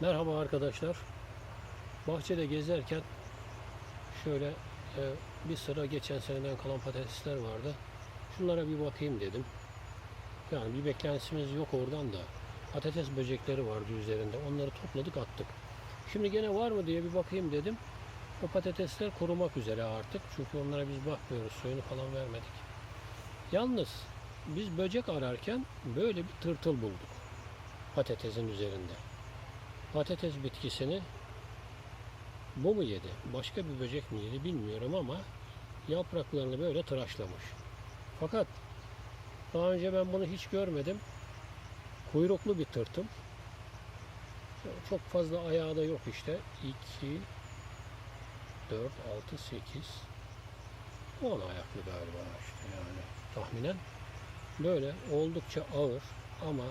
Merhaba arkadaşlar. Bahçede gezerken şöyle e, bir sıra geçen seneden kalan patatesler vardı. Şunlara bir bakayım dedim. Yani bir beklentisimiz yok oradan da. Patates böcekleri vardı üzerinde. Onları topladık attık. Şimdi gene var mı diye bir bakayım dedim. O patatesler kurumak üzere artık. Çünkü onlara biz bakmıyoruz. Suyunu falan vermedik. Yalnız biz böcek ararken böyle bir tırtıl bulduk. Patatesin üzerinde patates bitkisini bu mu yedi? Başka bir böcek mi yedi bilmiyorum ama yapraklarını böyle tıraşlamış. Fakat daha önce ben bunu hiç görmedim. Kuyruklu bir tırtıl. Çok fazla ayağı da yok işte. 2 4 6 8 10 ayaklı galiba işte yani tahminen. Böyle oldukça ağır ama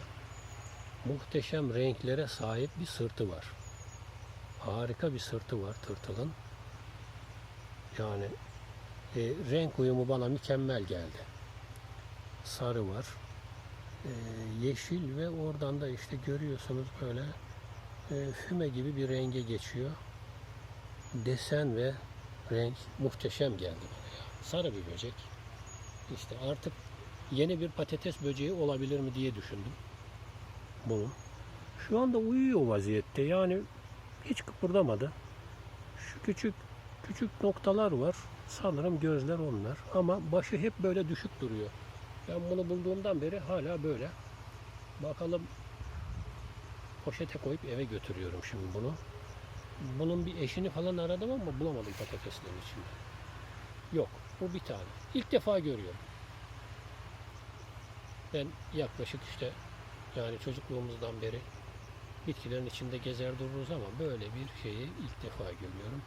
muhteşem renklere sahip bir sırtı var. Harika bir sırtı var tırtılın. Yani e, renk uyumu bana mükemmel geldi. Sarı var. e, yeşil ve oradan da işte görüyorsunuz böyle e, füme gibi bir renge geçiyor. Desen ve renk muhteşem geldi bana ya. Sarı bir böcek. İşte artık yeni bir patates böceği olabilir mi diye düşündüm bunun. Şu anda uyuyor vaziyette. Yani hiç kıpırdamadı. Şu küçük küçük noktalar var. Sanırım gözler onlar. Ama başı hep böyle düşük duruyor. Ben bunu bulduğumdan beri hala böyle. Bakalım poşete koyup eve götürüyorum şimdi bunu. Bunun bir eşini falan aradım ama bulamadım patateslerin içinde. Yok. Bu bir tane. İlk defa görüyorum. Ben yaklaşık işte yani çocukluğumuzdan beri bitkilerin içinde gezer dururuz ama böyle bir şeyi ilk defa görüyorum.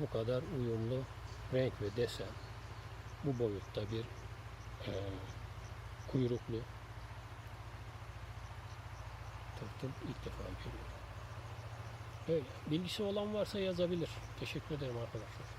Bu kadar uyumlu renk ve desen bu boyutta bir e, kuyruklu tırtıl ilk defa görüyorum. Böyle. Bilgisi olan varsa yazabilir. Teşekkür ederim arkadaşlar.